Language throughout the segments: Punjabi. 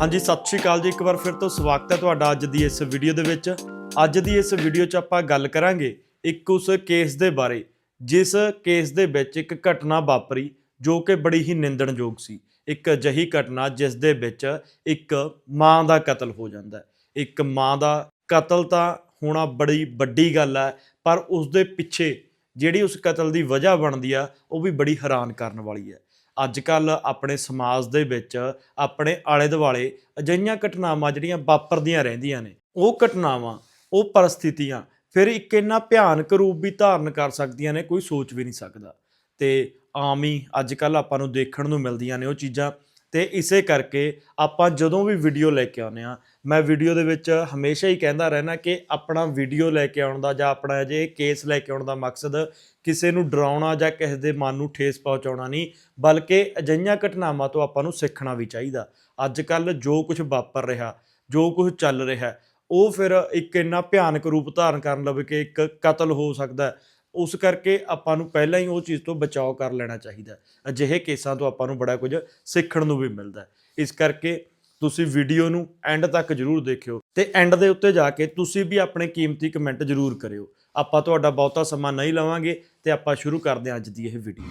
ਹਾਂਜੀ, ਸਤਿ ਸ਼੍ਰੀ ਅਕਾਲ ਜੀ। ਇੱਕ ਵਾਰ ਫਿਰ ਤੋਂ ਸਵਾਗਤ ਹੈ ਤੁਹਾਡਾ ਅੱਜ ਦੀ ਇਸ ਵੀਡੀਓ ਦੇ ਵਿੱਚ। ਅੱਜ ਦੀ ਇਸ ਵੀਡੀਓ 'ਚ ਆਪਾਂ ਗੱਲ ਕਰਾਂਗੇ ਇੱਕ ਉਸ ਕੇਸ ਦੇ ਬਾਰੇ, ਜਿਸ ਕੇਸ ਦੇ ਵਿੱਚ ਇੱਕ ਘਟਨਾ ਵਾਪਰੀ ਜੋ ਕਿ ਬੜੀ ਹੀ ਨਿੰਦਣਯੋਗ ਸੀ। ਇੱਕ ਅਜਿਹੀ ਘਟਨਾ ਜਿਸ ਦੇ ਵਿੱਚ ਇੱਕ ਮਾਂ ਦਾ ਕਤਲ ਹੋ ਜਾਂਦਾ ਹੈ। ਇੱਕ ਮਾਂ ਦਾ ਕਤਲ ਤਾਂ ਹੋਣਾ ਬੜੀ ਵੱਡੀ ਗੱਲ ਹੈ, ਪਰ ਉਸ ਦੇ ਪਿੱਛੇ ਜਿਹੜੀ ਉਸ ਕਤਲ ਦੀ ਵਜ੍ਹਾ ਬਣਦੀ ਆ, ਉਹ ਵੀ ਬੜੀ ਹੈਰਾਨ ਕਰਨ ਵਾਲੀ ਹੈ। ਅੱਜ ਕੱਲ ਆਪਣੇ ਸਮਾਜ ਦੇ ਵਿੱਚ ਆਪਣੇ ਆਲੇ ਦੁਆਲੇ ਅਜਿਹੀਆਂ ਘਟਨਾਵਾਂ ਜਿਹੜੀਆਂ ਵਾਪਰਦੀਆਂ ਰਹਿੰਦੀਆਂ ਨੇ, ਉਹ ਘਟਨਾਵਾਂ, ਉਹ ਪਰਿਸਥਿਤੀਆਂ ਫਿਰ ਇੱਕ ਇੰਨਾ ਭਿਆਨਕ ਰੂਪ ਵੀ ਧਾਰਨ ਕਰ ਸਕਦੀਆਂ ਨੇ, ਕੋਈ ਸੋਚ ਵੀ ਨਹੀਂ ਸਕਦਾ। ਤੇ ਆਮ ਹੀ ਅੱਜ ਕੱਲ ਆਪਾਂ ਨੂੰ ਦੇਖਣ ਨੂੰ ਮਿਲਦੀਆਂ ਨੇ ਉਹ ਚੀਜ਼ਾਂ ਤੇ ਇਸੇ ਕਰਕੇ ਆਪਾਂ ਜਦੋਂ ਵੀ ਵੀਡੀਓ ਲੈ ਕੇ ਆਉਂਦੇ ਆ ਮੈਂ ਵੀਡੀਓ ਦੇ ਵਿੱਚ ਹਮੇਸ਼ਾ ਹੀ ਕਹਿੰਦਾ ਰਹਿਣਾ ਕਿ ਆਪਣਾ ਵੀਡੀਓ ਲੈ ਕੇ ਆਉਣ ਦਾ ਜਾਂ ਆਪਣਾ ਜੇ ਕੇਸ ਲੈ ਕੇ ਆਉਣ ਦਾ ਮਕਸਦ ਕਿਸੇ ਨੂੰ ਡਰਾਉਣਾ ਜਾਂ ਕਿਸੇ ਦੇ ਮਨ ਨੂੰ ਠੇਸ ਪਹੁੰਚਾਉਣਾ ਨਹੀਂ, ਬਲਕਿ ਅਜਿਹੀਆਂ ਘਟਨਾਵਾਂ ਤੋਂ ਆਪਾਂ ਨੂੰ ਸਿੱਖਣਾ ਵੀ ਚਾਹੀਦਾ ਅੱਜ ਕੱਲ ਜੋ ਕੁਝ ਵਾਪਰ ਰਿਹਾ, ਜੋ ਕੁਝ ਚੱਲ ਰਿਹਾ, ਉਹ ਫਿਰ ਇੱਕ ਇੰਨਾ ਭਿਆਨਕ ਰੂਪ ਧਾਰਨ ਕਰਨ ਲਵੇ ਕਿ ਇੱਕ ਕਤਲ ਹੋ ਸਕਦਾ ਹੈ। ਉਸ ਕਰਕੇ ਆਪਾਂ ਨੂੰ ਪਹਿਲਾਂ ਹੀ ਉਹ ਚੀਜ਼ ਤੋਂ ਬਚਾਓ ਕਰ ਲੈਣਾ ਚਾਹੀਦਾ ਅਜਿਹੇ ਕੇਸਾਂ ਤੋਂ ਆਪਾਂ ਨੂੰ ਬੜਾ ਕੁਝ ਸਿੱਖਣ ਨੂੰ ਵੀ ਮਿਲਦਾ ਇਸ ਕਰਕੇ ਤੁਸੀਂ ਵੀਡੀਓ ਨੂੰ ਐਂਡ ਤੱਕ ਜਰੂਰ ਦੇਖਿਓ ਤੇ ਐਂਡ ਦੇ ਉੱਤੇ ਜਾ ਕੇ ਤੁਸੀਂ ਵੀ ਆਪਣੇ ਕੀਮਤੀ ਕਮੈਂਟ ਜਰੂਰ ਕਰਿਓ। ਆਪਾਂ ਤੁਹਾਡਾ ਬਹੁਤਾ ਸਮਾਂ ਨਹੀਂ ਲਵਾਂਗੇ ਤੇ ਆਪਾਂ ਸ਼ੁਰੂ ਕਰਦੇ ਹਾਂ ਅੱਜ ਦੀ ਇਹ ਵੀਡੀਓ।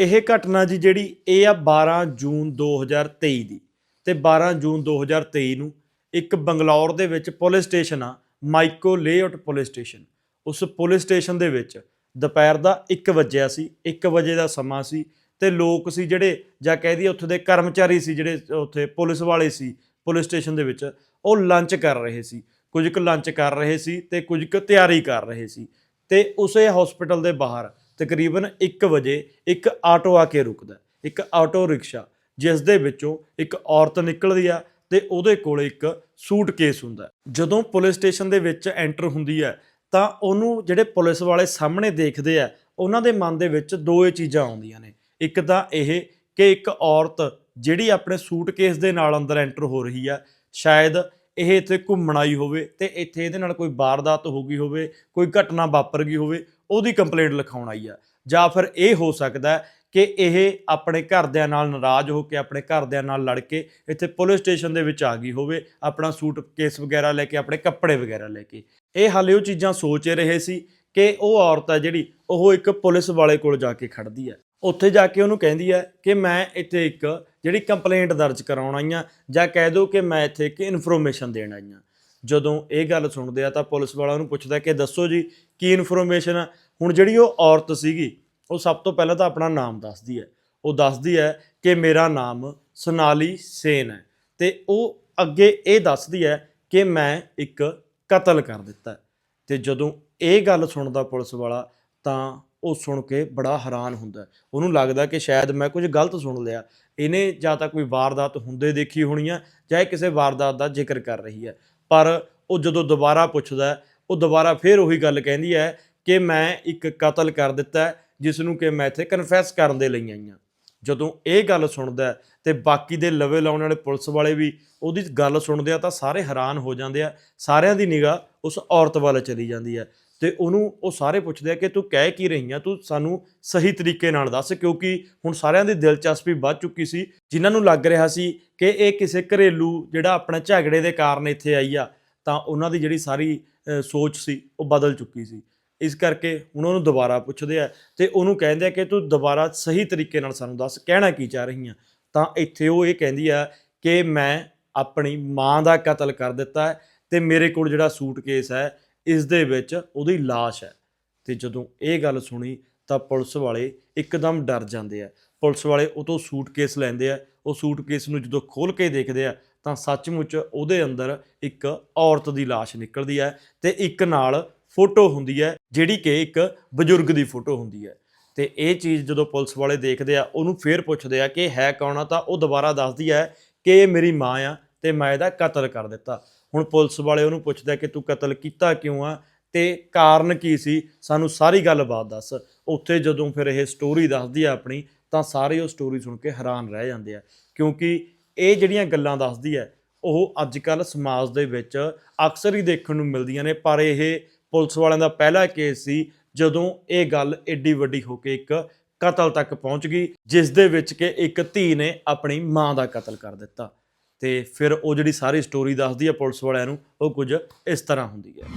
ਇਹ ਘਟਨਾ ਜੀ ਜਿਹੜੀ, ਇਹ ਆ 12 ਜੂਨ 2023 ਦੀ ਤੇ 12 ਜੂਨ 2023 ਨੂੰ ਇੱਕ ਬੰਗਲੌਰ ਦੇ ਵਿੱਚ ਪੁਲਿਸ ਸਟੇਸ਼ਨ ਆ, ਮਾਈਕੋ ਲੇਆਊਟ ਪੁਲਿਸ ਸਟੇਸ਼ਨ। ਉਸ ਪੁਲਿਸ ਸਟੇਸ਼ਨ ਦੇ ਵਿੱਚ। ਦੁਪਹਿਰ ਦਾ 1 ਵਜਿਆ ਸੀ 1 ਵਜੇ ਦਾ ਸਮਾਂ ਸੀ ਤੇ ਲੋਕ ਸੀ ਜਿਹੜੇ ਜਾਂ ਕਹਿ ਦਈਏ ਉੱਥੇ ਦੇ ਕਰਮਚਾਰੀ ਸੀ ਜਿਹੜੇ ਉੱਥੇ ਪੁਲਿਸ ਵਾਲੇ ਸੀ, ਪੁਲਿਸ ਸਟੇਸ਼ਨ ਦੇ ਵਿੱਚ, ਉਹ ਲੰਚ ਕਰ ਰਹੇ ਸੀ। ਕੁਝ ਕੁ ਲੰਚ ਕਰ ਰਹੇ ਸੀ ਤੇ ਕੁਝ ਕੁ ਤਿਆਰੀ ਕਰ ਰਹੇ ਸੀ ਤੇ ਉਸੇ ਹਸਪੀਟਲ ਦੇ ਬਾਹਰ ਤਕਰੀਬਨ 1 ਵਜੇ ਇੱਕ ਆਟੋ ਆ ਕੇ ਰੁਕਦਾ ਇੱਕ ਆਟੋ ਰਿਕਸ਼ਾ, ਜਿਸ ਦੇ ਵਿੱਚੋਂ ਇੱਕ ਔਰਤ ਨਿਕਲਦੀ ਆ ਤੇ ਉਹਦੇ ਕੋਲ ਇੱਕ ਸੂਟਕੇਸ ਹੁੰਦਾ ਜਦੋਂ ਪੁਲਿਸ ਸਟੇਸ਼ਨ ਦੇ ਵਿੱਚ ਐਂਟਰ ਹੁੰਦੀ ਹੈ ਤਾਂ ਉਹਨੂੰ ਜਿਹੜੇ ਪੁਲਿਸ ਵਾਲੇ ਸਾਹਮਣੇ ਦੇਖਦੇ ਆ, ਉਹਨਾਂ ਦੇ ਮਨ ਦੇ ਵਿੱਚ ਦੋ ਇਹ ਚੀਜ਼ਾਂ ਆਉਂਦੀਆਂ ਨੇ। ਇੱਕ ਤਾਂ ਇਹ ਕਿ ਇੱਕ ਔਰਤ ਜਿਹੜੀ ਆਪਣੇ ਸੂਟਕੇਸ ਦੇ ਨਾਲ ਅੰਦਰ ਐਂਟਰ ਹੋ ਰਹੀ ਆ, ਸ਼ਾਇਦ ਇਹ ਇੱਥੇ ਘੁੰਮਣ ਆਈ ਹੋਵੇ ਤੇ ਇੱਥੇ ਇਹਦੇ ਨਾਲ ਕੋਈ ਵਾਰਦਾਤ ਹੋ ਗਈ ਹੋਵੇ, ਕੋਈ ਘਟਨਾ ਵਾਪਰ ਗਈ ਹੋਵੇ, ਉਹਦੀ ਕੰਪਲੇਂਟ ਲਿਖਾਉਣ ਆਈ ਆ। ਜਾਂ ਫਿਰ ਇਹ ਹੋ ਸਕਦਾ ਕਿ ਇਹ ਆਪਣੇ ਘਰਦਿਆਂ ਨਾਲ ਨਾਰਾਜ਼ ਹੋ ਕੇ, ਆਪਣੇ ਘਰਦਿਆਂ ਨਾਲ ਲੜ ਕੇ ਇੱਥੇ ਪੁਲਿਸ ਸਟੇਸ਼ਨ ਦੇ ਵਿੱਚ ਆ ਗਈ ਹੋਵੇ, ਆਪਣਾ ਸੂਟ ਕੇਸ ਵਗੈਰਾ ਲੈ ਕੇ, ਆਪਣੇ ਕੱਪੜੇ ਵਗੈਰਾ ਲੈ ਕੇ। ਇਹ ਹਾਲੇ ਉਹ ਚੀਜ਼ਾਂ ਸੋਚ ਰਹੇ ਸੀ ਕਿ ਉਹ ਔਰਤ ਹੈ ਜਿਹੜੀ, ਉਹ ਇੱਕ ਪੁਲਿਸ ਵਾਲੇ ਕੋਲ ਜਾ ਕੇ ਖੜਦੀ ਹੈ। ਉੱਥੇ ਜਾ ਕੇ ਉਹਨੂੰ ਕਹਿੰਦੀ ਹੈ ਕਿ ਮੈਂ ਇੱਥੇ ਇੱਕ ਜਿਹੜੀ ਕੰਪਲੇਂਟ ਦਰਜ ਕਰਾਉਣ ਆਈ ਹਾਂ, ਜਾਂ ਕਹਿ ਦਿਓ ਕਿ ਮੈਂ ਇੱਥੇ ਇੱਕ ਇਨਫੋਰਮੇਸ਼ਨ ਦੇਣ ਆਈ ਹਾਂ। ਜਦੋਂ ਇਹ ਗੱਲ ਸੁਣਦੇ ਆ ਤਾਂ ਪੁਲਿਸ ਵਾਲਾ ਉਹਨੂੰ ਪੁੱਛਦਾ ਕਿ ਦੱਸੋ ਜੀ, ਕੀ ਇਨਫੋਰਮੇਸ਼ਨ ਆ? ਹੁਣ ਜਿਹੜੀ ਉਹ ਔਰਤ ਸੀਗੀ ਉਹ ਸਭ ਤੋਂ ਪਹਿਲਾਂ ਤਾਂ ਆਪਣਾ ਨਾਮ ਦੱਸਦੀ ਹੈ। ਉਹ ਦੱਸਦੀ ਹੈ ਕਿ ਮੇਰਾ ਨਾਮ ਸੋਨਾਲੀ ਸੇਨ ਹੈ ਤੇ ਉਹ ਅੱਗੇ ਇਹ ਦੱਸਦੀ ਹੈ ਕਿ ਮੈਂ ਇੱਕ ਕਤਲ ਕਰ ਦਿੱਤਾ ਹੈ। ਤੇ ਜਦੋਂ ਇਹ ਗੱਲ ਸੁਣਦਾ ਪੁਲਿਸ ਵਾਲਾ ਤਾਂ ਉਹ ਸੁਣ ਕੇ ਬੜਾ ਹੈਰਾਨ ਹੁੰਦਾ ਉਹਨੂੰ ਲੱਗਦਾ ਕਿ ਸ਼ਾਇਦ ਮੈਂ ਕੁਝ ਗਲਤ ਸੁਣ ਲਿਆ। ਇਹਨੇ ਜਾਂ ਤਾਂ ਕੋਈ ਵਾਰਦਾਤ ਹੁੰਦੇ ਦੇਖੀ ਹੋਣੀ ਆ ਜਾਂ ਇਹ ਕਿਸੇ ਵਾਰਦਾਤ ਦਾ ਜ਼ਿਕਰ ਕਰ ਰਹੀ ਹੈ। ਪਰ ਉਹ ਜਦੋਂ ਦੁਬਾਰਾ ਪੁੱਛਦਾ ਉਹ ਦੁਬਾਰਾ ਫੇਰ ਉਹੀ ਗੱਲ ਕਹਿੰਦੀ ਹੈ ਕਿ ਮੈਂ ਇੱਕ ਕਤਲ ਕਰ ਦਿੱਤਾ ਜਿਸ ਨੂੰ ਕਿ ਮੈਂ ਇੱਥੇ ਕਨਫੈਸ ਕਰਨ ਦੇ ਲਈ ਆਈ ਹਾਂ। ਜਦੋਂ ਇਹ ਗੱਲ ਸੁਣਦਾ ਹੈ ਤੇ ਬਾਕੀ ਦੇ ਲਵੇ ਲਾਉਣ ਵਾਲੇ ਪੁਲਿਸ ਵਾਲੇ ਵੀ ਉਹਦੀ ਗੱਲ ਸੁਣਦੇ ਆ ਤਾਂ ਸਾਰੇ ਹੈਰਾਨ ਹੋ ਜਾਂਦੇ ਆ। ਸਾਰਿਆਂ ਦੀ ਨਿਗਾਹ ਉਸ ਔਰਤ ਵੱਲ ਚਲੀ ਜਾਂਦੀ ਹੈ ਤੇ ਉਹਨੂੰ ਉਹ ਸਾਰੇ ਪੁੱਛਦੇ ਆ ਕਿ ਤੂੰ ਕਹਿ ਕੀ ਰਹੀ ਆ? ਤੂੰ ਸਾਨੂੰ ਸਹੀ ਤਰੀਕੇ ਨਾਲ ਦੱਸ ਕਿਉਂਕਿ ਹੁਣ ਸਾਰਿਆਂ ਦੀ ਦਿਲਚਸਪੀ ਵੱਧ ਚੁੱਕੀ ਸੀ। ਜਿਨ੍ਹਾਂ ਨੂੰ ਲੱਗ ਰਿਹਾ ਸੀ ਕਿ ਇਹ ਕਿਸੇ ਘਰੇਲੂ ਜਿਹੜਾ ਆਪਣਾ ਝਗੜੇ ਦੇ ਕਾਰਨ ਇੱਥੇ ਆਈ ਆ ਤਾਂ ਉਹਨਾਂ ਦੀ ਜਿਹੜੀ ਸਾਰੀ ਸੋਚ ਸੀ ਉਹ ਬਦਲ ਚੁੱਕੀ ਸੀ। ਇਸ ਕਰਕੇ ਹੁਣ ਉਹਨੂੰ ਦੁਬਾਰਾ ਪੁੱਛਦੇ ਆ ਤੇ ਉਹਨੂੰ ਕਹਿੰਦੇ ਆ ਕਿ ਤੂੰ ਦੁਬਾਰਾ ਸਹੀ ਤਰੀਕੇ ਨਾਲ ਸਾਨੂੰ ਦੱਸ, ਕਹਿਣਾ ਕੀ ਚਾਹ ਰਹੀ ਆ? ਤਾਂ ਇੱਥੇ ਉਹ ਇਹ ਕਹਿੰਦੀ ਆ ਕਿ ਮੈਂ ਆਪਣੀ ਮਾਂ ਦਾ ਕਤਲ ਕਰ ਦਿੱਤਾ ਹੈ ਤੇ ਮੇਰੇ ਕੋਲ ਜਿਹੜਾ ਸੂਟਕੇਸ ਹੈ, ਇਸ ਦੇ ਵਿੱਚ ਉਹਦੀ ਲਾਸ਼ ਹੈ। ਤੇ ਜਦੋਂ ਇਹ ਗੱਲ ਸੁਣੀ ਤਾਂ ਪੁਲਿਸ ਵਾਲੇ ਇੱਕਦਮ ਡਰ ਜਾਂਦੇ ਆ। ਪੁਲਿਸ ਵਾਲੇ ਉਹ ਤੋਂ ਸੂਟਕੇਸ ਲੈਂਦੇ ਆ, ਉਹ ਸੂਟਕੇਸ ਨੂੰ ਜਦੋਂ ਖੋਲ ਕੇ ਦੇਖਦੇ ਆ ਤਾਂ ਸੱਚਮੁੱਚ ਉਹਦੇ ਅੰਦਰ ਇੱਕ ਔਰਤ ਦੀ ਲਾਸ਼ ਨਿਕਲਦੀ ਹੈ ਤੇ ਇੱਕ ਨਾਲ ਫੋਟੋ ਹੁੰਦੀ ਹੈ, ਜਿਹੜੀ ਕਿ ਇੱਕ ਬਜ਼ੁਰਗ ਦੀ ਫੋਟੋ ਹੁੰਦੀ ਹੈ। ਤੇ ਇਹ ਚੀਜ਼ ਜਦੋਂ ਪੁਲਿਸ ਵਾਲੇ ਦੇਖਦੇ ਆ, ਉਹਨੂੰ ਫੇਰ ਪੁੱਛਦੇ ਆ ਕਿ ਹੈ ਕੌਣ ਆ, ਤਾਂ ਉਹ ਦੁਬਾਰਾ ਦੱਸਦੀ ਹੈ ਕਿ ਇਹ ਮੇਰੀ ਮਾਂ ਆ ਤੇ ਮੈਂ ਇਹਦਾ ਕਤਲ ਕਰ ਦਿੱਤਾ। ਹੁਣ ਪੁਲਿਸ ਵਾਲੇ ਉਹਨੂੰ ਪੁੱਛਦੇ ਕਿ ਤੂੰ ਕਤਲ ਕੀਤਾ ਕਿਉਂ ਆ ਤੇ ਕਾਰਨ ਕੀ ਸੀ? ਸਾਨੂੰ ਸਾਰੀ ਗੱਲਬਾਤ ਦੱਸ। ਉੱਥੇ ਜਦੋਂ ਫਿਰ ਇਹ ਸਟੋਰੀ ਦੱਸਦੀ ਆ ਆਪਣੀ, ਤਾਂ ਸਾਰੇ ਉਹ ਸਟੋਰੀ ਸੁਣ ਕੇ ਹੈਰਾਨ ਰਹਿ ਜਾਂਦੇ ਆ। ਕਿਉਂਕਿ ਇਹ ਜਿਹੜੀਆਂ ਗੱਲਾਂ ਦੱਸਦੀ ਹੈ, ਉਹ ਅੱਜ ਕੱਲ ਸਮਾਜ ਦੇ ਵਿੱਚ ਅਕਸਰ ਹੀ ਦੇਖਣ ਨੂੰ ਮਿਲਦੀਆਂ ਨੇ, ਪਰ ਇਹ ਪੁਲਿਸ ਵਾਲਿਆਂ ਦਾ ਪਹਿਲਾ ਕੇਸ ਸੀ ਜਦੋਂ ਇਹ ਗੱਲ ਏਡੀ ਵੱਡੀ ਹੋ ਕੇ ਇੱਕ ਕਤਲ ਤੱਕ ਪਹੁੰਚ ਗਈ, ਜਿਸ ਦੇ ਵਿੱਚ ਕਿ ਇੱਕ ਧੀ ਨੇ ਆਪਣੀ ਮਾਂ ਦਾ ਕਤਲ ਕਰ ਦਿੱਤਾ। ਤੇ ਫਿਰ ਉਹ ਜਿਹੜੀ ਸਾਰੀ ਸਟੋਰੀ ਦੱਸਦੀ ਹੈ ਪੁਲਿਸ ਵਾਲਿਆਂ ਨੂੰ, ਉਹ ਕੁਝ ਇਸ ਤਰ੍ਹਾਂ ਹੁੰਦੀ ਹੈ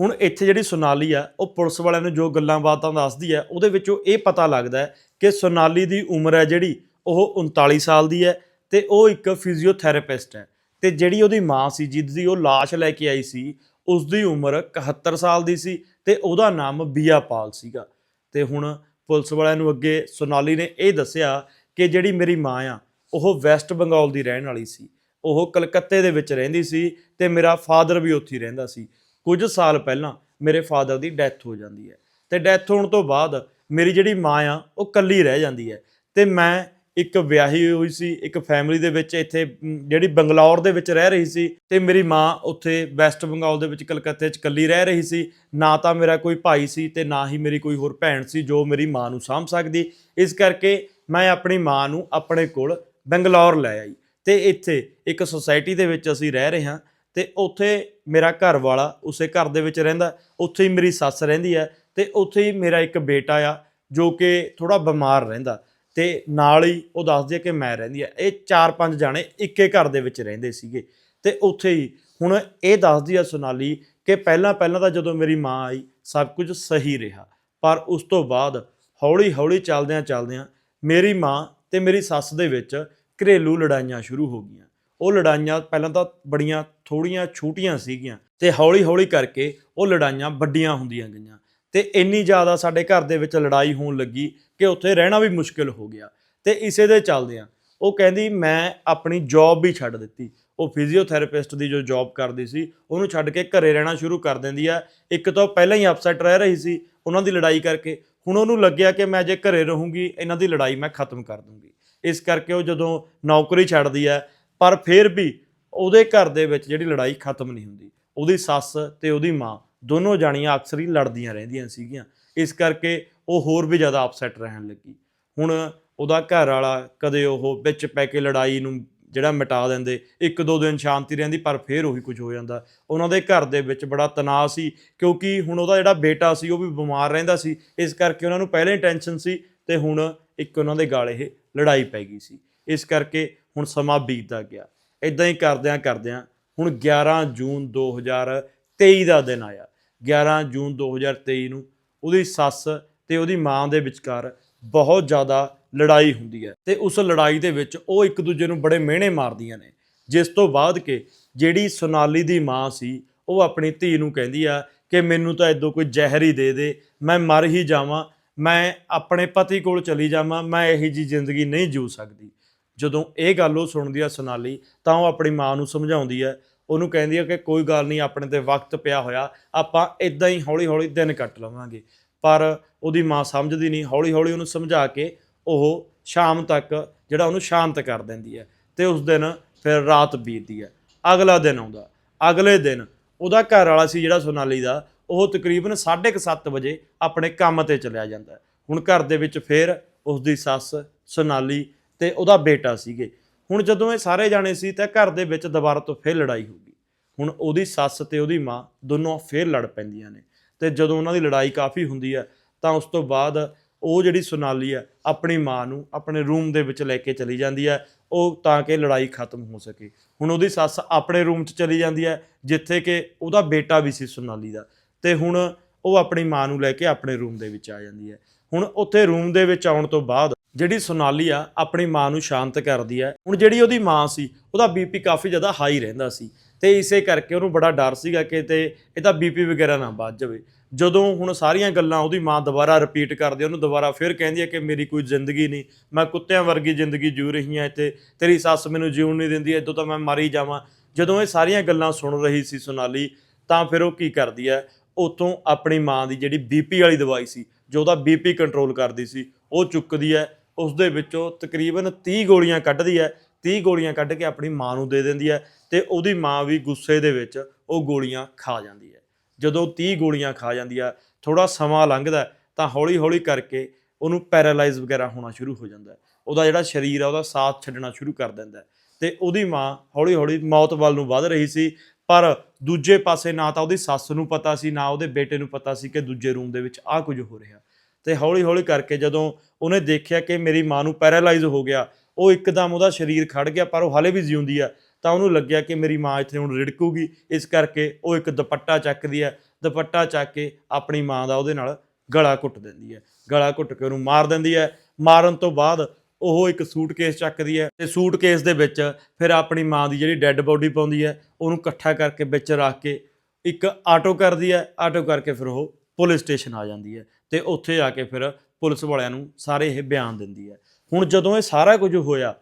ਹੁਣ ਇੱਥੇ ਜਿਹੜੀ ਸੋਨਾਲੀ ਆ, ਉਹ ਪੁਲਿਸ ਵਾਲਿਆਂ ਨੂੰ ਜੋ ਗੱਲਾਂ ਬਾਤਾਂ ਦੱਸਦੀ ਹੈ ਉਹਦੇ ਵਿੱਚੋਂ ਇਹ ਪਤਾ ਲੱਗਦਾ ਹੈ ਕਿ ਸੋਨਾਲੀ ਦੀ ਉਮਰ ਹੈ ਜਿਹੜੀ, ਉਹ 39 ਸਾਲ ਦੀ ਹੈ ਤੇ ਉਹ ਇੱਕ ਫਿਜ਼ੀਓਥੈਰੇਪਿਸਟ ਹੈ। ਤੇ ਜਿਹੜੀ ਉਹਦੀ ਮਾਂ ਸੀ ਜਿਸ ਦੀ ਉਹ ਲਾਸ਼ ਲੈ ਕੇ ਆਈ ਸੀ ਉਸ ਦੀ ਉਮਰ 71 ਸਾਲ ਦੀ ਸੀ ਤੇ ਉਹਦਾ ਨਾਮ ਬੀਆਪਾਲ ਸੀਗਾ। ਤੇ ਹੁਣ ਪੁਲਿਸ ਵਾਲਿਆਂ ਨੂੰ ਅੱਗੇ ਸੋਨਾਲੀ ਨੇ ਇਹ ਦੱਸਿਆ ਕਿ ਜਿਹੜੀ ਮੇਰੀ ਮਾਂ ਆ, ਉਹ ਵੈਸਟ ਬੰਗਾਲ ਦੀ ਰਹਿਣ ਵਾਲੀ ਸੀ। ਉਹ ਕਲਕੱਤੇ ਦੇ ਵਿੱਚ ਰਹਿੰਦੀ ਸੀ ਤੇ ਮੇਰਾ ਫਾਦਰ ਵੀ ਉੱਥੇ ਰਹਿੰਦਾ ਸੀ। ਕੁਝ ਸਾਲ ਪਹਿਲਾਂ ਮੇਰੇ ਫਾਦਰ ਦੀ ਡੈਥ ਹੋ ਜਾਂਦੀ ਹੈ। ਤੇ ਡੈਥ ਹੋਣ ਤੋਂ ਬਾਅਦ ਮੇਰੀ ਜਿਹੜੀ ਮਾਂ ਆ, ਉਹ ਇਕੱਲੀ ਰਹਿ ਜਾਂਦੀ ਹੈ। ਤੇ ਮੈਂ ਇੱਕ ਵਿਆਹੀ ਹੋਈ ਸੀ, ਇੱਕ ਫੈਮਿਲੀ ਦੇ ਵਿੱਚ ਇੱਥੇ ਜਿਹੜੀ ਬੰਗਲੌਰ ਦੇ ਵਿੱਚ ਰਹਿ ਰਹੀ ਸੀ ਤੇ ਮੇਰੀ ਮਾਂ ਉੱਥੇ ਵੈਸਟ ਬੰਗਾਲ ਦੇ ਵਿੱਚ ਕਲਕੱਤੇ 'ਚ ਇਕੱਲੀ ਰਹਿ ਰਹੀ ਸੀ। ਨਾ ਤਾਂ ਮੇਰਾ ਕੋਈ ਭਾਈ ਸੀ ਤੇ ਨਾ ਹੀ ਮੇਰੀ ਕੋਈ ਹੋਰ ਭੈਣ ਸੀ ਜੋ ਮੇਰੀ ਮਾਂ ਨੂੰ ਸਾਂਭ ਸਕਦੀ। ਇਸ ਕਰਕੇ ਮੈਂ ਆਪਣੀ ਮਾਂ ਨੂੰ ਆਪਣੇ ਕੋਲ ਬੰਗਲੌਰ ਲੈ ਆਈ ਤੇ ਇੱਥੇ ਇੱਕ ਸੁਸਾਇਟੀ ਦੇ ਵਿੱਚ ਅਸੀਂ ਰਹਿ ਰਹੇ ਹਾਂ ਤੇ ਉੱਥੇ ਮੇਰਾ ਘਰ ਵਾਲਾ ਉਸੇ ਘਰ ਦੇ ਵਿੱਚ ਰਹਿੰਦਾ, ਉੱਥੇ ਹੀ ਮੇਰੀ ਸੱਸ ਰਹਿੰਦੀ ਹੈ ਤੇ ਉੱਥੇ ਹੀ ਮੇਰਾ ਇੱਕ ਬੇਟਾ ਆ ਜੋ ਕਿ ਥੋੜਾ ਬਿਮਾਰ ਰਹਿੰਦਾ। ਤੇ ਨਾਲ ਹੀ ਉਹ ਦੱਸਦੀ ਹੈ ਕਿ ਮੈਂ ਰਹਿੰਦੀ ਹੈ ਇਹ ਚਾਰ ਪੰਜ ਜਾਣੇ ਇੱਕੇ ਘਰ ਦੇ ਵਿੱਚ ਰਹਿੰਦੇ ਸੀਗੇ। ਤੇ ਉੱਥੇ ਹੀ ਹੁਣ ਇਹ ਦੱਸਦੀ ਆ ਸੁਨਾਲੀ ਕਿ ਪਹਿਲਾਂ ਪਹਿਲਾਂ ਤਾਂ ਜਦੋਂ ਮੇਰੀ ਮਾਂ ਆਈ, ਸਭ ਕੁਝ ਸਹੀ ਰਿਹਾ। ਪਰ ਉਸ ਤੋਂ ਬਾਅਦ ਹੌਲੀ ਹੌਲੀ ਚੱਲਦਿਆਂ ਚੱਲਦਿਆਂ ਮੇਰੀ ਮਾਂ ਤੇ ਮੇਰੀ ਸੱਸ ਦੇ ਵਿੱਚ ਘਰੇਲੂ ਲੜਾਈਆਂ ਸ਼ੁਰੂ ਹੋ ਗਈਆਂ। ਉਹ ਲੜਾਈਆਂ ਪਹਿਲਾਂ ਤਾਂ ਬੜੀਆਂ ਥੋੜੀਆਂ ਛੋਟੀਆਂ ਸੀਗੀਆਂ ਤੇ ਹੌਲੀ ਹੌਲੀ ਕਰਕੇ ਉਹ ਲੜਾਈਆਂ ਵੱਡੀਆਂ ਹੁੰਦੀਆਂ ਗਈਆਂ। ਤੇ ਇੰਨੀ ਜ਼ਿਆਦਾ ਸਾਡੇ ਘਰ ਦੇ ਵਿੱਚ ਲੜਾਈ ਹੋਣ ਲੱਗੀ ਕਿ ਉੱਥੇ ਰਹਿਣਾ ਵੀ ਮੁਸ਼ਕਿਲ ਹੋ ਗਿਆ। ਤੇ ਇਸੇ ਦੇ ਚੱਲਦਿਆਂ ਉਹ ਕਹਿੰਦੀ, ਮੈਂ ਆਪਣੀ ਜੌਬ ਵੀ ਛੱਡ ਦਿੱਤੀ। ਉਹ ਫਿਜ਼ੀਓਥੈਰੇਪਿਸਟ ਦੀ ਜੋ ਜੌਬ ਕਰਦੀ ਸੀ, ਉਹਨੂੰ ਛੱਡ ਕੇ ਘਰੇ ਰਹਿਣਾ ਸ਼ੁਰੂ ਕਰ ਦਿੰਦੀ ਆ। ਇੱਕ ਤਾਂ ਉਹ ਪਹਿਲਾਂ ਹੀ ਅਪਸੈਟ ਰਹਿ ਰਹੀ ਸੀ ਉਹਨਾਂ ਦੀ ਲੜਾਈ ਕਰਕੇ। ਹੁਣ ਉਹਨੂੰ ਲੱਗਿਆ ਕਿ ਮੈਂ ਜੇ ਘਰੇ ਰਹੂੰਗੀ, ਇਹਨਾਂ ਦੀ ਲੜਾਈ ਮੈਂ ਖਤਮ ਕਰ ਦੂੰਗੀ। ਇਸ ਕਰਕੇ ਉਹ ਜਦੋਂ ਨੌਕਰੀ ਛੱਡਦੀ ਹੈ ਪਰ ਫਿਰ ਵੀ ਉਹਦੇ ਘਰ ਦੇ ਵਿੱਚ ਜਿਹੜੀ ਲੜਾਈ ਖਤਮ ਨਹੀਂ ਹੁੰਦੀ। ਉਹਦੀ ਸੱਸ ਤੇ ਉਹਦੀ ਮਾਂ ਦੋਨੋਂ ਜਾਣੀਆਂ ਅਕਸਰ ਹੀ ਲੜਦੀਆਂ ਰਹਿੰਦੀਆਂ ਸੀਗੀਆਂ। ਇਸ ਕਰਕੇ ਉਹ ਹੋਰ ਵੀ ਜ਼ਿਆਦਾ ਅਪਸੈਟ ਰਹਿਣ ਲੱਗੀ। ਹੁਣ ਉਹਦਾ ਘਰ ਵਾਲਾ ਕਦੇ ਉਹ ਵਿੱਚ ਪੈ ਕੇ ਲੜਾਈ ਨੂੰ ਜਿਹੜਾ ਮਿਟਾ ਦਿੰਦੇ ਇੱਕ ਦੋ ਦਿਨ ਸ਼ਾਂਤੀ ਰਹਿੰਦੀ, ਪਰ ਫਿਰ ਉਹੀ ਕੁਝ ਹੋ ਜਾਂਦਾ। ਉਹਨਾਂ ਦੇ ਘਰ ਦੇ ਵਿੱਚ ਬੜਾ ਤਣਾਅ ਸੀ, ਕਿਉਂਕਿ ਹੁਣ ਉਹਦਾ ਜਿਹੜਾ ਬੇਟਾ ਸੀ, ਉਹ ਵੀ ਬਿਮਾਰ ਰਹਿੰਦਾ ਸੀ। ਇਸ ਕਰਕੇ ਉਹਨਾਂ ਨੂੰ ਪਹਿਲਾਂ ਹੀ ਟੈਨਸ਼ਨ ਸੀ ਤੇ ਹੁਣ ਇੱਕ ਉਹਨਾਂ ਦੇ ਗਾਲ ਇਹ ਲੜਾਈ ਪੈ ਗਈ ਸੀ। ਇਸ ਕਰਕੇ ਹੁਣ ਸਮਾਂ ਬੀਤਦਾ ਗਿਆ। ਇਦਾਂ ਹੀ ਕਰਦਿਆਂ ਕਰਦਿਆਂ ਹੁਣ 11 ਜੂਨ 2023 ਦਾ ਦਿਨ ਆਇਆ। 11 ਜੂਨ 2023 ਨੂੰ ਉਹਦੀ ਸੱਸ ਤੇ ਉਹਦੀ ਮਾਂ ਦੇ ਵਿਚਕਾਰ ਬਹੁਤ ਜ਼ਿਆਦਾ ਲੜਾਈ ਹੁੰਦੀ ਹੈ ਤੇ ਉਸ ਲੜਾਈ ਦੇ ਵਿੱਚ ਉਹ ਇੱਕ ਦੂਜੇ ਨੂੰ ਬੜੇ ਮਿਹਣੇ ਮਾਰਦੀਆਂ ਨੇ। ਜਿਸ ਤੋਂ ਬਾਅਦ ਕਿ ਜਿਹੜੀ ਸੋਨਾਲੀ ਦੀ ਮਾਂ ਸੀ, ਉਹ ਆਪਣੀ ਧੀ ਨੂੰ ਕਹਿੰਦੀ ਆ ਕਿ ਮੈਨੂੰ ਤਾਂ ਇਦੋਂ ਕੋਈ ਜ਼ਹਿਰ ਹੀ ਦੇ ਦੇ, ਮੈਂ ਮਰ ਹੀ ਜਾਵਾਂ, ਮੈਂ ਆਪਣੇ ਪਤੀ ਕੋਲ ਚਲੀ ਜਾਵਾਂ, ਮੈਂ ਇਹੀ ਜੀ ਜ਼ਿੰਦਗੀ ਨਹੀਂ ਜੂ ਸਕਦੀ। ਜਦੋਂ ਇਹ ਗੱਲ ਉਹ ਸੁਣਦੀ ਆ ਸੋਨਾਲੀ, ਤਾਂ ਉਹ ਆਪਣੀ ਮਾਂ ਨੂੰ ਸਮਝਾਉਂਦੀ ਹੈ ਉਹਨੂੰ ਕਹਿੰਦੀ ਹੈ ਕਿ ਕੋਈ ਗੱਲ ਨਹੀਂ, ਆਪਣੇ ਤੇ ਵਕਤ ਪਿਆ ਹੋਇਆ, ਆਪਾਂ ਇਦਾਂ ਹੀ ਹੌਲੀ-ਹੌਲੀ ਦਿਨ ਕੱਟ ਲਵਾਂਗੇ। ਪਰ ਉਹਦੀ ਮਾਂ ਸਮਝਦੀ ਨਹੀਂ, ਹੌਲੀ-ਹੌਲੀ ਉਹਨੂੰ ਸਮਝਾ ਕੇ ਉਹ ਸ਼ਾਮ ਤੱਕ, ਜਿਹੜਾ ਉਹਨੂੰ ਸ਼ਾਂਤ ਕਰ ਦਿੰਦੀ ਹੈ, ਤੇ ਉਸ ਦਿਨ ਫਿਰ ਰਾਤ ਬੀਤਦੀ ਹੈ। ਅਗਲਾ ਦਿਨ ਆਉਂਦਾ। ਅਗਲੇ ਦਿਨ ਉਹਦਾ ਘਰ ਵਾਲਾ ਸੀ ਜਿਹੜਾ ਸੋਨਾਲੀ ਦਾ, ਉਹ ਤਕਰੀਬਨ 7:30 ਵਜੇ ਆਪਣੇ ਕੰਮ ਤੇ ਚਲਿਆ ਜਾਂਦਾ ਹੁਣ ਘਰ ਦੇ ਵਿੱਚ ਫਿਰ ਉਸ ਦੀ ਸੱਸ ਸੋਨਾਲੀ ਤੇ ਉਹਦਾ ਬੇਟਾ ਸੀਗੇ। ਹੁਣ ਜਦੋਂ ਇਹ ਸਾਰੇ ਜਾਣੇ ਸੀ ਤਾਂ ਘਰ ਦੇ ਵਿੱਚ ਦੁਬਾਰਾ ਤੋਂ ਫਿਰ ਲੜਾਈ ਹੋ ਗਈ। ਹੁਣ ਉਹਦੀ ਸੱਸ ਤੇ ਉਹਦੀ ਮਾਂ ਦੋਨੋਂ ਫਿਰ ਲੜ ਪੈਂਦੀਆਂ ਨੇ ਤੇ ਜਦੋਂ ਉਹਨਾਂ ਦੀ ਲੜਾਈ ਕਾਫੀ ਹੁੰਦੀ ਹੈ ਤਾਂ ਉਸ ਤੋਂ ਬਾਅਦ ਉਹ ਜਿਹੜੀ ਸੁਨਾਲੀ ਹੈ ਆਪਣੀ ਮਾਂ ਨੂੰ ਆਪਣੇ ਰੂਮ ਦੇ ਵਿੱਚ ਲੈ ਕੇ ਚਲੀ ਜਾਂਦੀ ਹੈ ਉਹ ਤਾਂ ਕਿ ਲੜਾਈ ਖਤਮ ਹੋ ਸਕੇ। ਹੁਣ ਉਹਦੀ ਸੱਸ ਆਪਣੇ ਰੂਮ 'ਚ ਚਲੀ ਜਾਂਦੀ ਹੈ ਜਿੱਥੇ ਕਿ ਉਹਦਾ ਬੇਟਾ ਵੀ ਸੀ ਸੁਨਾਲੀ ਦਾ। ਤੇ ਹੁਣ ਉਹ ਆਪਣੀ ਮਾਂ ਨੂੰ ਲੈ ਕੇ ਆਪਣੇ ਰੂਮ ਦੇ ਵਿੱਚ ਆ ਜਾਂਦੀ ਹੈ। ਹੁਣ ਉੱਥੇ ਰੂਮ ਦੇ ਵਿੱਚ ਆਉਣ ਤੋਂ ਬਾਅਦ ਜਿਹੜੀ ਸੋਨਾਲੀ ਆ ਆਪਣੀ ਮਾਂ ਨੂੰ ਸ਼ਾਂਤ ਕਰਦੀ ਹੈ। ਹੁਣ ਜਿਹੜੀ ਉਹਦੀ ਮਾਂ ਸੀ ਉਹਦਾ ਬੀਪੀ ਕਾਫੀ ਜ਼ਿਆਦਾ ਹਾਈ ਰਹਿੰਦਾ ਸੀ। ਤੇ ਇਸੇ ਕਰਕੇ ਉਹਨੂੰ ਬੜਾ ਡਰ ਸੀਗਾ ਕਿ ਤੇ ਇਹਦਾ ਬੀਪੀ ਵਗੈਰਾ ਨਾ ਵੱਧ ਜਾਵੇ। ਜਦੋਂ ਹੁਣ ਸਾਰੀਆਂ ਗੱਲਾਂ ਉਹਦੀ ਮਾਂ ਦੁਬਾਰਾ ਰਿਪੀਟ ਕਰਦੀ ਹੈ, ਉਹਨੂੰ ਦੁਬਾਰਾ ਫਿਰ ਕਹਿੰਦੀ ਹੈ ਕਿ ਮੇਰੀ ਕੋਈ ਜ਼ਿੰਦਗੀ ਨਹੀਂ ਮੈਂ ਕੁੱਤਿਆਂ ਵਰਗੀ ਜ਼ਿੰਦਗੀ ਜੂ ਰਹੀ ਹਾਂ ਇੱਥੇ ਤੇਰੀ ਸੱਸ ਮੈਨੂੰ ਜਿਉਣ ਨਹੀਂ ਦਿੰਦੀ ਇਦੋਂ ਤਾਂ ਮੈਂ ਮਰ ਹੀ ਜਾਵਾਂ। ਜਦੋਂ ਇਹ ਸਾਰੀਆਂ ਗੱਲਾਂ ਸੁਣ ਰਹੀ ਸੀ ਸੋਨਾਲੀ ਤਾਂ ਫਿਰ ਉਹ ਕੀ ਕਰਦੀ ਹੈ? ਉਤੋਂ ਆਪਣੀ ਮਾਂ ਦੀ ਜਿਹੜੀ ਬੀਪੀ ਵਾਲੀ ਦਵਾਈ ਸੀ, ਜੋ ਉਹਦਾ ਬੀਪੀ ਕੰਟਰੋਲ ਕਰਦੀ ਸੀ, ਉਹ ਚੁੱਕਦੀ ਹੈ ਉਸ ਦੇ ਵਿੱਚੋਂ ਤਕਰੀਬਨ 30 ਗੋਲੀਆਂ ਕੱਢਦੀ ਹੈ 30 ਗੋਲੀਆਂ ਕੱਢ ਕੇ ਆਪਣੀ ਮਾਂ ਨੂੰ ਦੇ ਦਿੰਦੀ ਹੈ ਤੇ ਉਹਦੀ ਮਾਂ ਵੀ ਗੁੱਸੇ ਦੇ ਵਿੱਚ ਉਹ ਗੋਲੀਆਂ ਖਾ ਜਾਂਦੀ ਹੈ। ਜਦੋਂ 30 ਗੋਲੀਆਂ ਖਾ ਜਾਂਦੀ ਆ ਥੋੜਾ ਸਮਾਂ ਲੰਘਦਾ ਤਾਂ ਹੌਲੀ-ਹੌਲੀ ਕਰਕੇ ਉਹਨੂੰ ਪੈਰਾਲਾਈਜ਼ ਵਗੈਰਾ ਹੋਣਾ ਸ਼ੁਰੂ ਹੋ ਜਾਂਦਾ ਉਹਦਾ ਜਿਹੜਾ ਸਰੀਰ ਆ, ਉਹਦਾ ਸਾਥ ਛੱਡਣਾ ਸ਼ੁਰੂ ਕਰ ਦਿੰਦਾ ਹੈ। ਤੇ ਉਹਦੀ ਮਾਂ ਹੌਲੀ-ਹੌਲੀ ਮੌਤ ਵੱਲ ਨੂੰ ਵੱਧ ਰਹੀ ਸੀ ਪਰ ਦੂਜੇ ਪਾਸੇ ਨਾ ਤਾਂ ਉਹਦੀ ਸੱਸ ਨੂੰ ਪਤਾ ਸੀ, ਨਾ ਉਹਦੇ ਬੇਟੇ ਨੂੰ ਪਤਾ ਸੀ ਕਿ ਦੂਜੇ ਰੂਮ ਦੇ ਵਿੱਚ ਆਹ ਕੁਝ ਹੋ ਰਿਹਾ। ਤੇ ਹੌਲੀ-ਹੌਲੀ ਕਰਕੇ ਜਦੋਂ ਉਹਨੇ ਦੇਖਿਆ ਕਿ ਮੇਰੀ ਮਾਂ ਨੂੰ ਪੈਰਾਲਾਈਜ਼ ਹੋ ਗਿਆ, ਉਹ ਇੱਕਦਮ ਉਹਦਾ ਸਰੀਰ ਖੜ ਗਿਆ, ਪਰ ਉਹ ਹਾਲੇ ਵੀ ਜਿਉਂਦੀ ਆ, ਤਾਂ ਉਹਨੂੰ ਲੱਗਿਆ ਕਿ ਮੇਰੀ ਮਾਂ ਇੱਥੇ ਹੁਣ ਰਿੜਕੂਗੀ। ਇਸ ਕਰਕੇ ਉਹ ਇੱਕ ਦੁਪੱਟਾ ਚੱਕਦੀ ਹੈ ਦੁਪੱਟਾ ਚੱਕ ਕੇ ਆਪਣੀ ਮਾਂ ਦਾ ਉਹਦੇ ਨਾਲ ਗਲਾ ਘੁੱਟ ਦਿੰਦੀ ਹੈ ਗਲਾ ਘੁੱਟ ਕੇ ਉਹਨੂੰ ਮਾਰ ਦਿੰਦੀ ਹੈ ਮਾਰਨ ਤੋਂ ਬਾਅਦ ਉਹ ਇੱਕ ਸੂਟਕੇਸ ਚੱਕਦੀ ਹੈ ਤੇ ਸੂਟਕੇਸ ਦੇ ਵਿੱਚ ਫਿਰ ਆਪਣੀ ਮਾਂ ਦੀ ਜਿਹੜੀ ਡੈੱਡ ਬੋਡੀ ਪਾਉਂਦੀ ਹੈ, ਉਹਨੂੰ ਇਕੱਠਾ ਕਰਕੇ ਵਿੱਚ ਰੱਖ ਕੇ ਇੱਕ ਆਟੋ ਕਰਦੀ ਹੈ, ਆਟੋ ਕਰਕੇ ਫਿਰ ਉਹ ਪੁਲਿਸ ਸਟੇਸ਼ਨ ਆ ਜਾਂਦੀ ਹੈ ਤੇ ਉੱਥੇ ਆ ਕੇ ਫਿਰ ਪੁਲਿਸ ਵਾਲਿਆਂ ਨੂੰ ਸਾਰੇ ਇਹ ਬਿਆਨ ਦਿੰਦੀ ਹੈ। ਹੁਣ ਜਦੋਂ ਇਹ ਸਾਰਾ ਕੁਝ ਹੋਇਆ,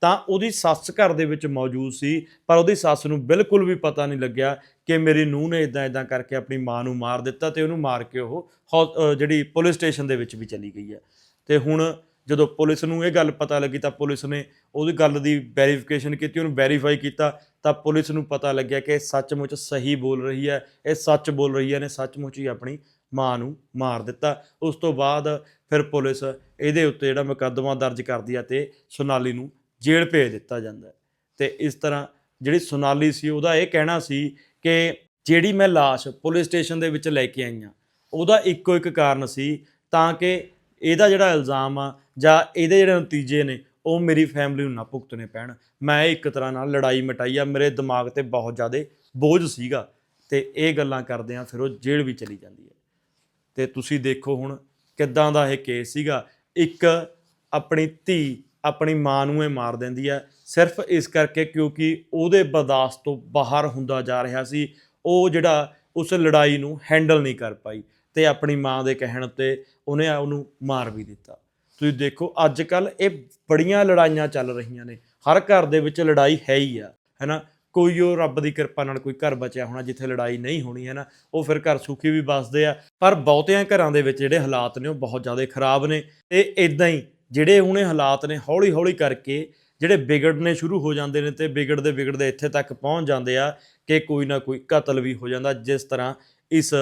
ਤਾਂ ਉਹਦੀ ਸੱਸ ਘਰ ਦੇ ਵਿੱਚ ਮੌਜੂਦ ਸੀ, ਪਰ ਉਹਦੀ ਸੱਸ ਨੂੰ ਬਿਲਕੁਲ ਵੀ ਪਤਾ ਨਹੀਂ ਲੱਗਿਆ ਕਿ ਮੇਰੀ ਨੂੰਹ ਨੇ ਇਦਾਂ ਇਦਾਂ ਕਰਕੇ ਆਪਣੀ ਮਾਂ ਨੂੰ ਮਾਰ ਦਿੱਤਾ ਤੇ ਉਹਨੂੰ ਮਾਰ ਕੇ ਉਹ ਹੌ- ਜਿਹੜੀ ਪੁਲਿਸ ਸਟੇਸ਼ਨ ਦੇ ਵਿੱਚ ਵੀ ਚਲੀ ਗਈ ਹੈ। ਤੇ ਹੁਣ ਜਦੋਂ ਪੁਲਿਸ ਨੂੰ ਇਹ ਗੱਲ ਪਤਾ ਲੱਗੀ ਤਾਂ ਪੁਲਿਸ ਨੇ ਉਹਦੀ ਗੱਲ ਦੀ ਵੈਰੀਫਿਕੇਸ਼ਨ ਕੀਤੀ, ਉਹਨੂੰ ਵੈਰੀਫਾਈ ਕੀਤਾ, ਤਾਂ ਪੁਲਿਸ ਨੂੰ ਪਤਾ ਲੱਗਿਆ ਕਿ ਇਹ ਸੱਚਮੁੱਚ ਸਹੀ ਬੋਲ ਰਹੀ ਹੈ, ਇਹ ਸੱਚ ਬੋਲ ਰਹੀ ਹੈ ਨੇ, ਸੱਚਮੁੱਚ ਹੀ ਆਪਣੀ ਮਾਂ ਨੂੰ ਮਾਰ ਦਿੱਤਾ। ਉਸ ਤੋਂ ਬਾਅਦ ਫਿਰ ਪੁਲਿਸ ਇਹਦੇ ਉੱਤੇ ਜਿਹੜਾ ਮੁਕੱਦਮਾ ਦਰਜ ਕਰਦੀ ਹੈ ਤੇ ਸੋਨਾਲੀ ਨੂੰ ਜੇਲ੍ਹ ਭੇਜ ਦਿੱਤਾ ਜਾਂਦਾ ਹੈ। ਤੇ ਇਸ ਤਰ੍ਹਾਂ ਜਿਹੜੀ ਸੋਨਾਲੀ ਸੀ, ਉਹਦਾ ਇਹ ਕਹਿਣਾ ਸੀ ਕਿ ਜਿਹੜੀ ਮੈਂ ਲਾਸ਼ ਪੁਲਿਸ ਸਟੇਸ਼ਨ ਦੇ ਵਿੱਚ ਲੈ ਕੇ ਆਈ ਹਾਂ, ਉਹਦਾ ਇੱਕੋ ਇੱਕ ਕਾਰਨ ਸੀ ਤਾਂ ਕਿ ਇਹਦਾ ਜਿਹੜਾ ਇਲਜ਼ਾਮ ਆ ਜਾਂ ਇਹਦੇ ਜਿਹੜੇ ਨਤੀਜੇ ਨੇ, ਉਹ ਮੇਰੀ ਫੈਮਿਲੀ ਨੂੰ ਨਾ ਭੁਗਤਣੇ ਪੈਣ। ਮੈਂ ਇੱਕ ਤਰ੍ਹਾਂ ਨਾਲ ਲੜਾਈ ਮਟਾਈ ਆ, ਮੇਰੇ ਦਿਮਾਗ ਤੇ ਬਹੁਤ ਜ਼ਿਆਦਾ ਬੋਝ ਸੀਗਾ। ਤੇ ਇਹ ਗੱਲਾਂ ਕਰਦੇ ਆ, ਫਿਰ ਉਹ ਜੇਲ੍ਹ ਵੀ ਚਲੀ ਜਾਂਦੀ ਹੈ। ਤੇ ਤੁਸੀਂ ਦੇਖੋ ਹੁਣ ਕਿੱਦਾਂ ਦਾ ਇਹ ਕੇਸ ਸੀਗਾ। ਇੱਕ ਆਪਣੀ ਧੀ ਆਪਣੀ ਮਾਂ ਨੂੰ ਇਹ ਮਾਰ ਦਿੰਦੀ ਹੈ ਸਿਰਫ ਇਸ ਕਰਕੇ ਕਿਉਂਕਿ ਉਹਦੇ ਬਰਦਾਸ਼ਤ ਤੋਂ ਬਾਹਰ ਹੁੰਦਾ ਜਾ ਰਿਹਾ ਸੀ। ਉਹ ਜਿਹੜਾ ਉਸ ਲੜਾਈ ਨੂੰ ਹੈਂਡਲ ਨਹੀਂ ਕਰ ਪਾਈ ਤੇ ਆਪਣੀ ਮਾਂ ਦੇ ਕਹਿਣ ਤੇ ਉਹਨੇ ਉਹਨੂੰ ਮਾਰ ਵੀ ਦਿੱਤਾ। ਤੁਸੀਂ ਦੇਖੋ ਅੱਜ ਕੱਲ ਇਹ ਬੜੀਆਂ ਲੜਾਈਆਂ ਚੱਲ ਰਹੀਆਂ ਨੇ। ਹਰ ਘਰ ਦੇ ਵਿੱਚ ਲੜਾਈ ਹੈ ਹੀ ਆ, ਹੈਨਾ? ਕੋਈ ਉਹ ਰੱਬ ਦੀ ਕਿਰਪਾ ਨਾਲ ਕੋਈ ਘਰ ਬਚਿਆ ਹੋਣਾ ਜਿੱਥੇ ਲੜਾਈ ਨਹੀਂ ਹੋਣੀ ਹੈ ਨਾ ਉਹ ਫਿਰ ਘਰ ਸੁਖੀ ਵੀ ਬਸਦੇ ਆ। ਪਰ ਬਹੁਤਿਆਂ ਘਰਾਂ ਦੇ ਵਿੱਚ ਜਿਹੜੇ ਹਾਲਾਤ ਨੇ, ਉਹ ਬਹੁਤ ਜ਼ਿਆਦਾ ਖਰਾਬ ਨੇ। ਤੇ ਇਦਾਂ ਹੀ ਜਿਹੜੇ ਹੁਣੇ ਹਾਲਾਤ ਨੇ ਹੌਲੀ ਹੌਲੀ ਕਰਕੇ ਜਿਹੜੇ ਵਿਗੜਨੇ ਸ਼ੁਰੂ ਹੋ ਜਾਂਦੇ ਨੇ ਤੇ ਵਿਗੜਦੇ ਵਿਗੜਦੇ ਇੱਥੇ ਤੱਕ ਪਹੁੰਚ ਜਾਂਦੇ ਆ ਕਿ ਕੋਈ ਨਾ ਕੋਈ ਕਤਲ ਵੀ ਹੋ ਜਾਂਦਾ, ਜਿਸ ਤਰ੍ਹਾਂ ਇਸ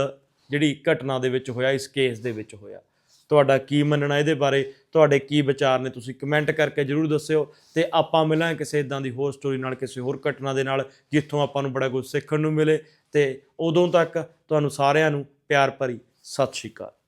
ਜਿਹੜੀ ਘਟਨਾ ਦੇ ਵਿੱਚ ਹੋਇਆ, ਇਸ ਕੇਸ ਦੇ ਵਿੱਚ ਹੋਇਆ। ਤੁਹਾਡਾ ਕੀ ਮੰਨਣਾ ਇਹਦੇ ਬਾਰੇ, ਤੁਹਾਡੇ ਕੀ ਵਿਚਾਰ ਨੇ, ਤੁਸੀਂ ਕਮੈਂਟ ਕਰਕੇ ਜਰੂਰ ਦੱਸਿਓ ਤੇ ਆਪਾਂ ਮਿਲਾਂ ਕਿਸੇ ਇਦਾਂ ਦੀ ਹੋਰ ਸਟੋਰੀ ਨਾਲ, ਕਿਸੇ ਹੋਰ ਘਟਨਾ ਦੇ ਨਾਲ, ਜਿੱਥੋਂ ਆਪਾਂ ਨੂੰ ਬੜਾ ਕੁਝ ਸਿੱਖਣ ਨੂੰ ਮਿਲੇ ਤੇ ਉਦੋਂ ਤੱਕ ਤੁਹਾਨੂੰ ਸਾਰਿਆਂ ਨੂੰ ਪਿਆਰ ਭਰੀ ਸਤਿ ਸ਼੍ਰੀ ਅਕਾਲ।